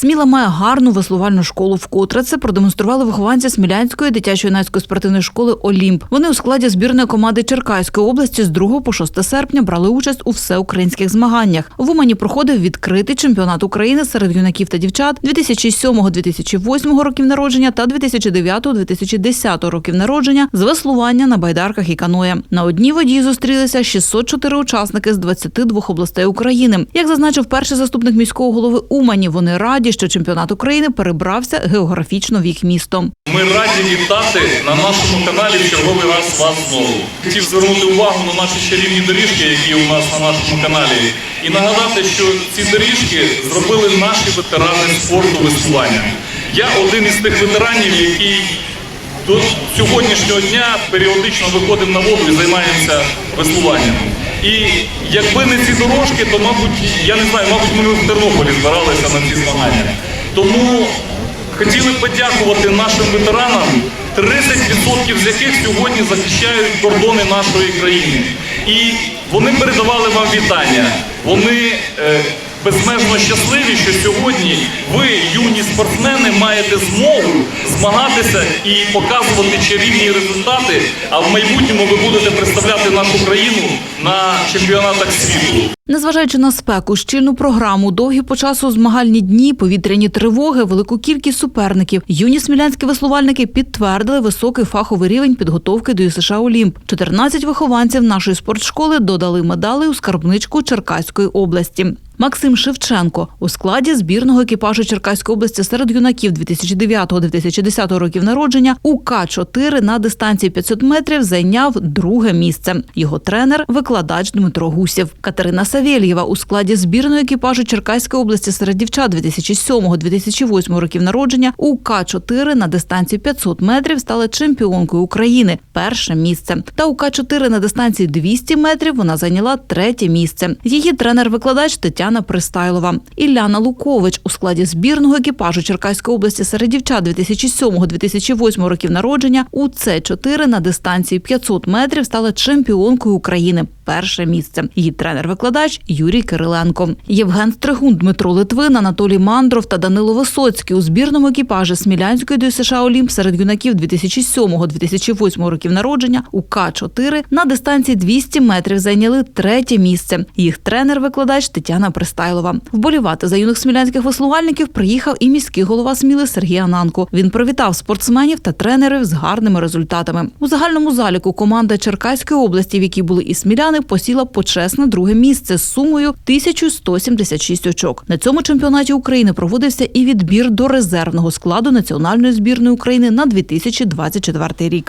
Сміла має гарну веслувальну школу. Вкотре це продемонстрували вихованці Смілянської дитячо-юнацької спортивної школи Олімп. Вони у складі збірної команди Черкаської області з 2 по 6 серпня брали участь у всеукраїнських змаганнях. В Умані проходив відкритий чемпіонат України серед юнаків та дівчат 2007-2008 років народження та 2009-2010 років народження з веслування на байдарках і каноє. На одній воді зустрілися 604 учасники з 22 областей України. Як зазначив перший заступник міського голови Умані, вони раді, що чемпіонат України перебрався географічно в їх місто. Ми раді вітати на нашому каналі в черговий раз вас знову. Хотів звернути увагу на наші чарівні доріжки, які у нас на нашому каналі, і нагадати, що ці доріжки зробили наші ветерани спорту веслування. Я один із тих ветеранів, який до сьогоднішнього дня періодично виходив на воду і займається веслуванням. І якби не ці дорожки, то мабуть, я не знаю, мабуть, ми в Тернополі збиралися на ці змагання. Тому хотіли подякувати нашим ветеранам, 30% з яких сьогодні захищають кордони нашої країни. І вони передавали вам вітання. Вони е, безмежно щасливі, що сьогодні ви, юні спортсмени, маєте змогу змагатися і показувати чарівні результати. А в майбутньому ви будете представляти нашу країну на чемпіонатах світу. Незважаючи на спеку, щільну програму, довгі по часу змагальні дні, повітряні тривоги, велику кількість суперників, юні смілянські веслувальники підтвердили високий фаховий рівень підготовки до ЮСШ Олімп. 14 вихованців нашої спортшколи додали медалей у скарбничку Черкаської області. Максим Шевченко у складі збірного екіпажу Черкаської області серед юнаків 2009-2010 років народження у К-4 на дистанції 500 метрів зайняв друге місце. Його тренер – викладач Дмитро Гусєв. Катерина Савєльєва у складі збірного екіпажу Черкаської області серед дівчат 2007-2008 років народження у К-4 на дистанції 500 метрів стала чемпіонкою України – перше місце. Та у К-4 на дистанції 200 метрів вона зайняла третє місце. Її тренер-викладач Тетяна Пристайлова. Ілляна Лукович у складі збірного екіпажу Черкаської області серед дівчат 2007-2008 років народження у С4 на дистанції 500 метрів стала чемпіонкою України. Перше місце. Її тренер-викладач Юрій Кириленко. Євген Стригун, Дмитро Литвин, Анатолій Мандров та Данило Висоцький у збірному екіпажі Смілянської до США Олімп серед юнаків 2007-2008 років народження у К4 на дистанції 200 метрів зайняли третє місце. Їх тренер-викладач Тетяна Пристайлова. Вболівати за юних смілянських веслувальників приїхав і міський голова Сміли Сергій Ананко. Він привітав спортсменів та тренерів з гарними результатами. У загальному заліку команда Черкаської області, в якій були і сміляни, посіла почесне друге місце з сумою 1176 очок. На цьому чемпіонаті України проводився і відбір до резервного складу національної збірної України на 2024 рік.